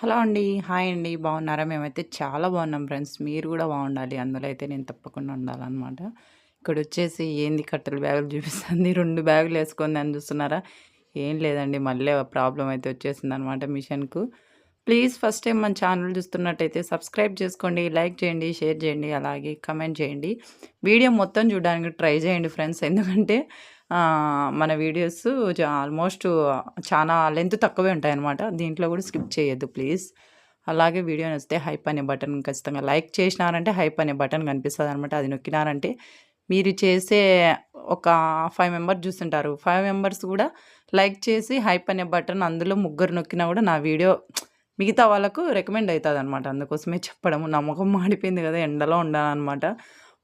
Hello అండి. Hi అండి. బాగున్నారా? మేమైతే చాలా బాగున్నాం ఫ్రెండ్స్. మీరు కూడా బాగుండాలి. అందులో అయితే నేను తప్పకుండా ఉండాలన్నమాట ఇక్కడ వచ్చేసి ఏంది కట్టెల బ్యాగులు చూపిస్తుంది. రెండు బ్యాగులు ఏసుకుందని చూస్తున్నారా? ఏం లేదండి. మళ్ళీ ప్రాబ్లం అయితే వచ్చేసింది అనమాట మిషన్‌కు. ప్లీజ్ ఫస్ట్ టైం మన ఛానల్ చూస్తున్నట్టయితే సబ్స్క్రైబ్ చేసుకోండి, లైక్ చేయండి, షేర్ చేయండి, అలాగే కమెంట్ చేయండి. వీడియో మొత్తం చూడడానికి ట్రై చేయండి ఫ్రెండ్స్. ఎందుకంటే మన వీడియోస్ ఆల్మోస్ట్ చాలా లెంత్ తక్కువే ఉంటాయనమాట. దీంట్లో కూడా స్కిప్ చేయొద్దు ప్లీజ్. అలాగే వీడియో నచ్చితే హైప్ అనే బటన్ ఖచ్చితంగా లైక్ చేసినారంటే హైప్ అనే బటన్ కనిపిస్తుంది అనమాట అది నొక్కినారంటే మీరు చేసే ఒక ఫైవ్ మెంబర్స్ చూస్తుంటారు. ఫైవ్ మెంబర్స్ కూడా లైక్ చేసి హైప్ అనే బటన్ అందులో ముగ్గురు నొక్కినా కూడా నా వీడియో మిగతా వాళ్ళకు రికమెండ్ అనమాట అందుకోసమే చెప్పడము. నమ్మకం మాడిపోయింది కదా! ఎండలో ఉండాలన్నమాట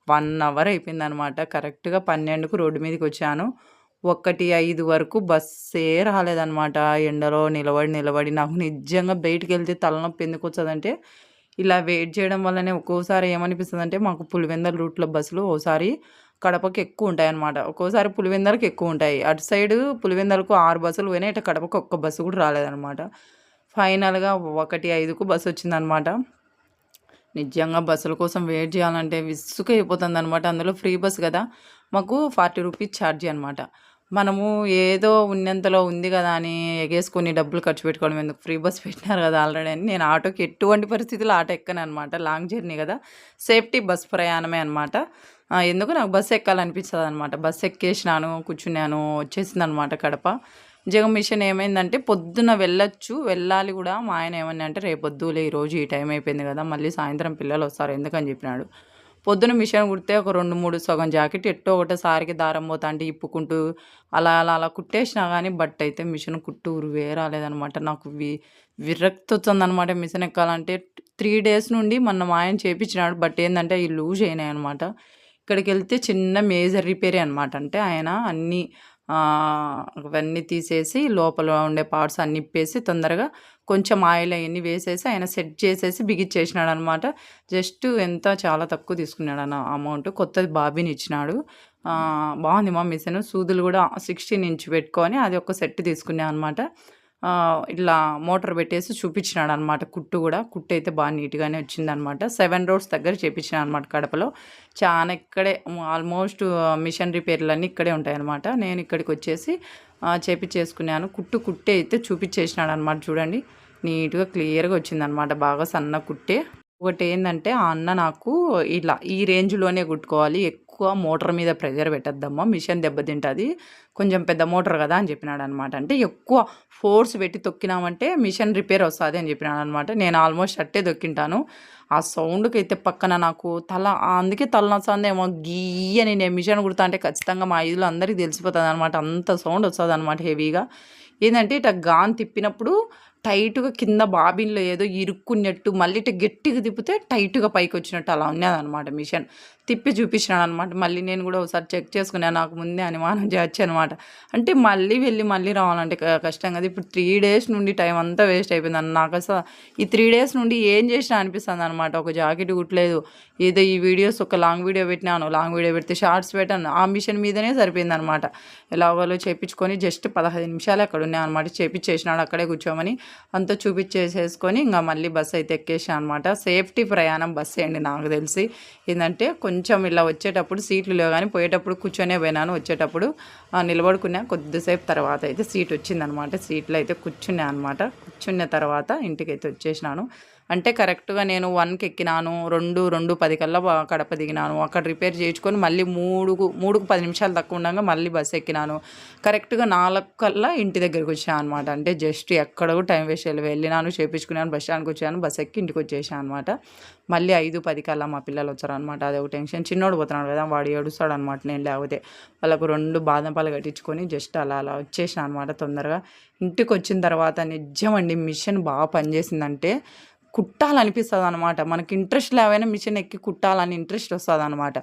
వన్ అవర్ అయిపోయిందనమాట. కరెక్ట్‌గా 12కు రోడ్డు మీదకి వచ్చాను ఒకటి ఐదు వరకు బస్సే రాలేదనమాట. ఎండలో నిలబడి, నిలబడి నాకు నిజంగా బయటికి వెళ్తే తలనొప్పి ఎందుకు ఎందుకొస్తదంటే, ఇలా వెయిట్ చేయడం వల్లనే ఒక్కోసారి ఏమనిపిస్తుంది అంటే మాకు పులివెందల రూట్‌లో బస్సులు ఓసారి కడపకి అనమాట ఒక్కోసారి పులివిందలకు ఎక్కువ ఉంటాయి అటు సైడు పులివెందులకు 6 బస్సులు పోయినాయి. ఇటు కడపకు ఒక్క బస్సు కూడా రాలేదనమాట. ఫైనల్‌గా ఒకటి ఐదుకు బస్సు వచ్చిందనమాట నిజంగా బస్సుల కోసం వెయిట్ చేయాలంటే విసుగైపోతుందనమాట. అందులో ఫ్రీ బస్ కదా! మాకు 40 రూపీస్ ఛార్జీ అనమాట. మనము ఏదో ఉన్నంతలో ఉంది కదా! అని ఎగేసుకొని డబ్బులు ఖర్చు పెట్టుకోవడం ఎందుకు? ఫ్రీ బస్ పెట్టినారు కదా! ఆల్రెడీ అని నేను ఆటోకి ఎటువంటి పరిస్థితుల్లో ఆటో ఎక్కను అనమాట లాంగ్ జర్నీ కదా! సేఫ్టీ బస్ ప్రయాణమే అనమాట. ఎందుకు నాకు బస్సు ఎక్కాలనిపించదనమాట. బస్సు ఎక్కేసినాను, కూర్చున్నాను, వచ్చేసింది అనమాట కడప. జగం మిషన్ ఏమైందంటే పొద్దున వెళ్ళొచ్చు, వెళ్ళాలి కూడా. మా ఆయన ఏమన్నాడంటే, "రేపొద్దులే ఈరోజు ఈ టైం అయిపోయింది కదా! మళ్ళీ సాయంత్రం పిల్లలు వస్తారు ఎందుకని" చెప్పినాడు. పొద్దున మిషన్ కుడితే ఒక 2, 3 సగం జాకెట్ ఎట్టో ఒకటోసారికి దారం పోతాంటే ఇప్పుకుంటూ అలా, అలా, అలా కుట్టేసినా కానీ బట్ అయితే మిషన్ కుట్టు ఉరువే రాలేదనమాట. నాకు వి విరక్తి వచ్చిందనమాట మిషన్ ఎక్కాలంటే. త్రీ డేస్ నుండి మొన్న మాయం చేయించినాడు చేపించినాడు. బట్ ఏంటంటే అవి లూజ్ అయినాయి అనమాట ఇక్కడికి వెళ్తే చిన్న మేజర్ రిపేరే అనమాట. అంటే ఆయన అన్నీ అవన్నీ తీసేసి లోపల ఉండే పార్ట్స్ అన్నీ ఇప్పేసి తొందరగా కొంచెం ఆయిల్ అవన్నీ వేసేసి ఆయన సెట్ చేసేసి బిగించేసినాడనమాట. జస్ట్ ఎంత చాలా తక్కువ తీసుకున్నాడన్న అమౌంట్. కొత్తది బాబీని ఇచ్చినాడు. బాగుంది మా మిషన్. సూదులు కూడా 16 ఇంచ్ పెట్టుకొని అది ఒక సెట్ తీసుకున్నాను అనమాట. ఇట్లా మోటర్ పెట్టేసి చూపించినాడనమాట కుట్టు కూడా. కుట్టయితే బాగా నీట్‌గానే వచ్చిందనమాట. సెవెన్ రోడ్స్ దగ్గర చేపించినా అనమాట కడపలో. చాలా ఇక్కడే ఆల్మోస్ట్ మిషన్ రిపేర్‌లన్నీ ఇక్కడే ఉంటాయనమాట. నేను ఇక్కడికి వచ్చేసి చేపించేసుకున్నాను కుట్టు కుట్టే అయితే చూపించేసినాడనమాట చూడండి. నీట్‌గా క్లియర్‌గా వచ్చిందనమాట. బాగా సన్న కుట్టే. ఒకటి ఏంటంటే ఆ అన్న నాకు ఇలా ఈ రేంజ్‌లోనే కుట్టుకోవాలి. ఎక్కువ మోటర్ మీద ప్రెజర్ పెట్టద్దమ్మా మిషన్ దెబ్బతింటుంది కొంచెం పెద్ద మోటార్ కదా! అని చెప్పినాడనమాట. అంటే ఎక్కువ ఫోర్స్ పెట్టి తొక్కినామంటే మిషన్ రిపేర్ వస్తుంది అని చెప్పినాడనమాట. నేను ఆల్మోస్ట్ అట్టే తొక్కింటాను. ఆ సౌండ్కి అయితే పక్కన నాకు తల అందుకే తల తలనొస్తాందేమో గీ అని నేను మిషన్ కుడతా అంటే ఖచ్చితంగా మా ఇదిలో అందరికీ తెలిసిపోతుంది అనమాట అంత సౌండ్ వస్తుంది అనమాట హెవీగా. ఏంటంటే ఇట్లా గాన్ తిప్పినప్పుడు టైట్‌గా కింద బాబిన్‌లో ఏదో ఇరుక్కున్నట్టు మళ్ళీ గట్టిగా తిప్పితే టైట్‌గా పైకి వచ్చినట్టు అలా ఉన్నదనమాట మిషన్. తిప్పి చూపించినాడనమాట. మళ్ళీ నేను కూడా ఒకసారి చెక్ చేసుకునే నాకు ముందే అనుమానం చేయొచ్చనమాట. అంటే మళ్ళీ వెళ్ళి మళ్ళీ రావాలంటే క కష్టం కదా! ఇప్పుడు త్రీ డేస్ నుండి టైం అంతా వేస్ట్ అయిపోయింది నాకు అసలు ఈ త్రీ డేస్ నుండి ఏం చేసినా అనిపిస్తుంది అనమాట ఒక జాకెట్ కుట్టలేదు. ఏదో ఈ వీడియోస్ ఒక లాంగ్ వీడియో పెట్టినాను. లాంగ్ వీడియో పెడితే షార్ట్స్ పెట్టాను. ఆ మిషన్ మీదనే సరిపోయిందనమాట. ఎలాగోలో చేపించుకొని జస్ట్ పదహైదు నిమిషాలు అక్కడ ఉన్నా అనమాట. చేపించేసినాడు అక్కడే కూర్చోమని. అంతా చూపించేసేసుకొని ఇంకా మళ్ళీ బస్ అయితే ఎక్కేసా అనమాట. సేఫ్టీ ప్రయాణం బస్సు అండి నాకు తెలిసి. ఏంటంటే కొంచెం ఇలా వచ్చేటప్పుడు సీట్లు లేవు కానీ పోయేటప్పుడు కూర్చొనే పోయినాను. వచ్చేటప్పుడు నిలబడుకున్నా. కొద్దిసేపు తర్వాత అయితే సీట్ వచ్చిందనమాట. సీట్‌లో అయితే కూర్చున్నా అనమాట. కూర్చున్న తర్వాత ఇంటికైతే వచ్చేసినాను. అంటే కరెక్ట్‌గా నేను వన్కి ఎక్కినాను. 2, 2:10 కల్లా కడప దిగినాను. అక్కడ రిపేర్ చేయించుకొని మళ్ళీ 3కు 3కు 10 నిమిషాలు తక్కువ ఉండగా మళ్ళీ బస్సు ఎక్కినాను. కరెక్ట్‌గా నాలుగు కల్లా ఇంటి దగ్గరికి వచ్చాను అనమాట. అంటే జస్ట్ ఎక్కడో టైం వేస్ట్ వెళ్ళినాను, చేపించుకున్నాను, బస్ స్టాండ్కి వచ్చాను బస్ ఎక్కి ఇంటికి వచ్చేసాను అనమాట. మళ్ళీ 5:10 కల్లా మా పిల్లలు వచ్చారనమాట అది ఒక టెన్షన్. చిన్నోడు పోతున్నాడు కదా! వాడు ఏడుస్తాడనమాట నేను లేకపోతే. వాళ్ళకు రెండు బాదం పాలు కట్టించుకొని జస్ట్ అలా అలా వచ్చేసాను అనమాట తొందరగా. ఇంటికి వచ్చిన తర్వాత నిజమండి మిషన్ బాగా పనిచేసిందంటే కుట్టాలనిపిస్తుంది అనమాట మనకి ఇంట్రెస్ట్ లేవైనా మిషన్ ఎక్కి కుట్టాలని ఇంట్రెస్ట్ వస్తదనమాట.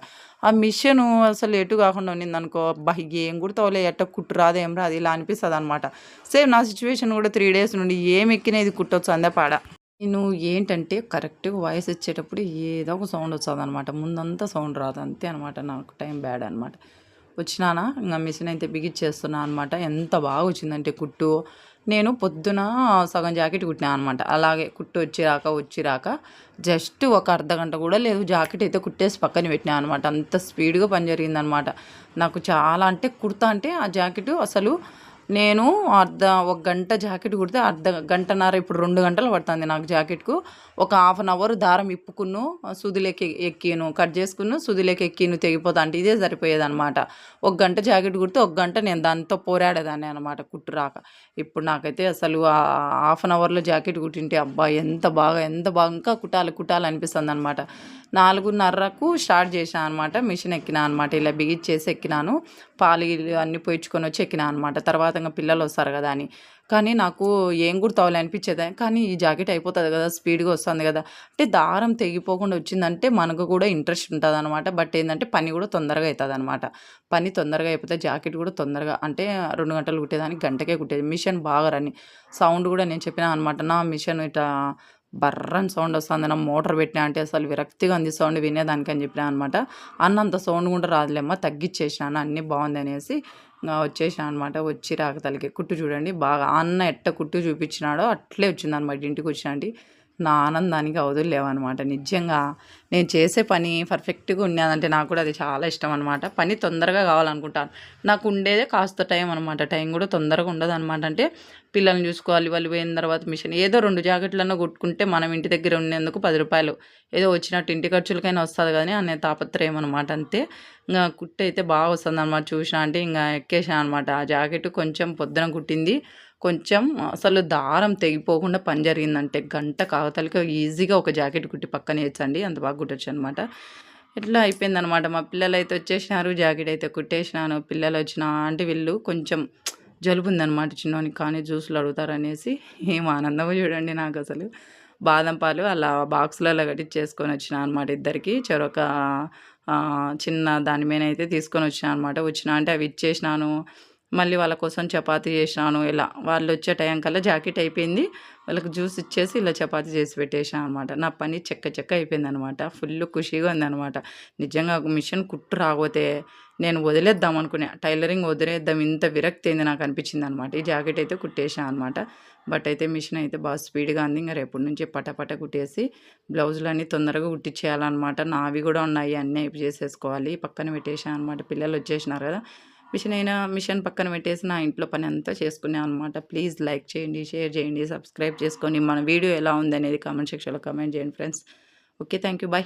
ఆ మిషను అసలు ఎటు కాకుండా ఉన్నిందనుకో అబ్బా! ఏం కుడతావులే ఎట్ట కుట్టు రాదు ఏం రాదు ఇలా అనమాట సేమ్ నా సిచ్యువేషన్ కూడా త్రీ డేస్ నుండి ఏం ఎక్కినా ఇది కుట్టొచ్చందే పాడ. నేను ఏంటంటే కరెక్ట్‌గా వాయిస్ ఇచ్చేటప్పుడు ఏదో ఒక సౌండ్ వస్తుంది అనమాట ముందంతా సౌండ్ రాదు. అంతే అనమాట. నాకు టైం బ్యాడ్ అనమాట. వచ్చినానా ఇంకా మిషన్ అయితే బిగించేస్తున్నా అనమాట. ఎంత బాగా వచ్చిందంటే కుట్టు. నేను పొద్దున సగం జాకెట్ కుట్టినా అనమాట అలాగే కుట్టు వచ్చి రాక వచ్చి రాక జస్ట్ ఒక అర్ధ గంట కూడా లేదు. జాకెట్ అయితే కుట్టేసి పక్కన పెట్టినా అనమాట అంత స్పీడ్గా పని జరిగిందనమాట నాకు చాలా అంటే కుర్తా అంటే ఆ జాకెట్ అసలు నేను అర్ధ ఒక గంట జాకెట్ కుడితే అర్ధ గంటన్నర ఇప్పుడు రెండు గంటలు పడుతుంది నాకు జాకెట్కు. ఒక హాఫ్ అన్ అవర్ దారం ఇప్పుకును సుదిలేకి ఎక్కిను కట్ చేసుకును సుదిలేకి ఎక్కిను తెగిపోతా అంటే ఇదే సరిపోయేదనమాట ఒక గంట జాకెట్ కుడితే ఒక గంట నేను దాంతో పోరాడేదాన్ని అనమాట కుట్టు రాక. ఇప్పుడు నాకైతే అసలు హాఫ్ అన్ అవర్లో జాకెట్ కుట్టింటే అబ్బా ఎంత బాగా ఎంత బాగా ఇంకా కుట్టాలి కుట్టాలి అనిపిస్తుంది అనమాట నాలుగున్నరకు స్టార్ట్ చేశాను అనమాట మిషన్ ఎక్కినా అనమాట ఇలా బిగిచ్చేసి ఎక్కినాను. పాలు అన్నీ పోయించుకొని వచ్చి ఎక్కినా అనమాట తర్వాత ఇంకా పిల్లలు వస్తారు కదా అని. కానీ నాకు ఏం గుర్తవాలి అనిపించేది. కానీ ఈ జాకెట్ అయిపోతుంది కదా స్పీడ్గా వస్తుంది కదా. అంటే దారం తెగిపోకుండా వచ్చిందంటే మనకు కూడా ఇంట్రెస్ట్ ఉంటుంది అనమాట బట్ ఏంటంటే పని కూడా తొందరగా అవుతుంది అనమాట పని తొందరగా అయిపోతే జాకెట్ కూడా తొందరగా అంటే రెండు గంటలు కుట్టేదానికి గంటకే కుట్టేది. మిషన్ బాగా రని సౌండ్ కూడా నేను చెప్పిన అనమాట. నా మిషన్ ఇట్లా బర్రని సౌండ్ వస్తుంది. నా మోటార్ పెట్టినా అంటే అసలు విరక్తిగా ఉంది సౌండ్ వినేదానికి అని చెప్పినా అనమాట. అన్నంత సౌండ్ కూడా రాదులేమ్మా తగ్గించేసాను అన్నీ బాగుంది అనేసి వచ్చేసాను అనమాట వచ్చి రాకతలకి కుట్టు చూడండి. బాగా అన్న ఎట్ట కుట్టు చూపించినాడో అట్లే వచ్చింది అనమాట ఇంటికి వచ్చినండి నా ఆనందానికి అవధులు లేవన్నమాట. నిజంగా నేను చేసే పని పర్ఫెక్ట్గా ఉండేదంటే నాకు కూడా అది చాలా ఇష్టం అనమాట పని తొందరగా కావాలనుకుంటాను. నాకు ఉండేదే కాస్త టైం అనమాట టైం కూడా తొందరగా ఉండదు అనమాట అంటే పిల్లల్ని చూసుకోవాలి వాళ్ళు పోయిన తర్వాత మిషన్ ఏదో రెండు జాకెట్లన్నా కొట్టుకుంటే మనం ఇంటి దగ్గర ఉండేందుకు పది రూపాయలు. ఏదో వచ్చినట్టు ఇంటి ఖర్చులకైనా వస్తుంది కానీ అనే తాపత్రయం అనమాట అంతే. ఇంకా కుట్టి అయితే బాగా వస్తుంది అనమాట చూసిన అంటే ఇంకా ఎక్కేసాను అనమాట ఆ జాకెట్ కొంచెం పొద్దున కుట్టింది. కొంచెం అసలు దారం తెగిపోకుండా పని జరిగిందంటే గంట కాగతలకి ఈజీగా ఒక జాకెట్ కుట్టి పక్కన వేయచ్చండి అంత బాగా కుట్టచ్చు అనమాట ఇట్లా అయిపోయిందనమాట మా పిల్లలు అయితే వచ్చేసినారు జాకెట్ అయితే కుట్టేసినాను. పిల్లలు వచ్చిన అంటే వీళ్ళు కొంచెం జలుబు ఉందనమాట చిన్నోనికి కానీ జ్యూసులు అడుగుతారనేసి ఏం ఆనందమో చూడండి నాకు అసలు. బాదం పాలు అలా బాక్సులలో కట్టించేసుకొని వచ్చిన అనమాట ఇద్దరికి. చెరొక చిన్న దాని మీద అయితే తీసుకొని వచ్చిన అనమాట వచ్చిన అంటే అవి ఇచ్చేసినాను. మళ్ళీ వాళ్ళ కోసం చపాతి చేసినాను ఇలా. వాళ్ళు వచ్చే టైం కల్లా జాకెట్ అయిపోయింది. వాళ్ళకి జ్యూస్ ఇచ్చేసి ఇలా చపాతి చేసి పెట్టేసాను అనమాట. నా పని చెక్క చెక్క అయిపోయింది అనమాట ఫుల్ ఖుషీగా ఉందనమాట. నిజంగా ఒక మిషన్ కుట్టు రాకపోతే నేను వదిలేద్దాం అనుకునే టైలరింగ్ వదిలేద్దాం ఇంత విరక్తి అయింది నాకు అనిపించింది అనమాట ఈ జాకెట్ అయితే కుట్టేసాను అనమాట. బట్ అయితే మిషన్ అయితే బాగా స్పీడ్గా అంది ఇంకా రేపటి నుంచి పటపట కుట్టేసి బ్లౌజులు అన్నీ తొందరగా కుట్టించేయాలన్నమాట నావి కూడా ఉన్నాయి. అన్నీ చేసేసుకోవాలి. పక్కన పెట్టేసాను అనమాట. పిల్లలు వచ్చేసినారు కదా. మిషన్ అయినా మిషన్ పక్కన పెట్టేసి నా ఇంట్లో పని అంతా చేసుకునే అనమాట ప్లీజ్ లైక్ చేయండి షేర్ చేయండి సబ్స్క్రైబ్ చేసుకొని మన వీడియో ఎలా ఉంది అనేది కామెంట్ సెక్షన్లో కామెంట్ చేయండి friends okay thank you bye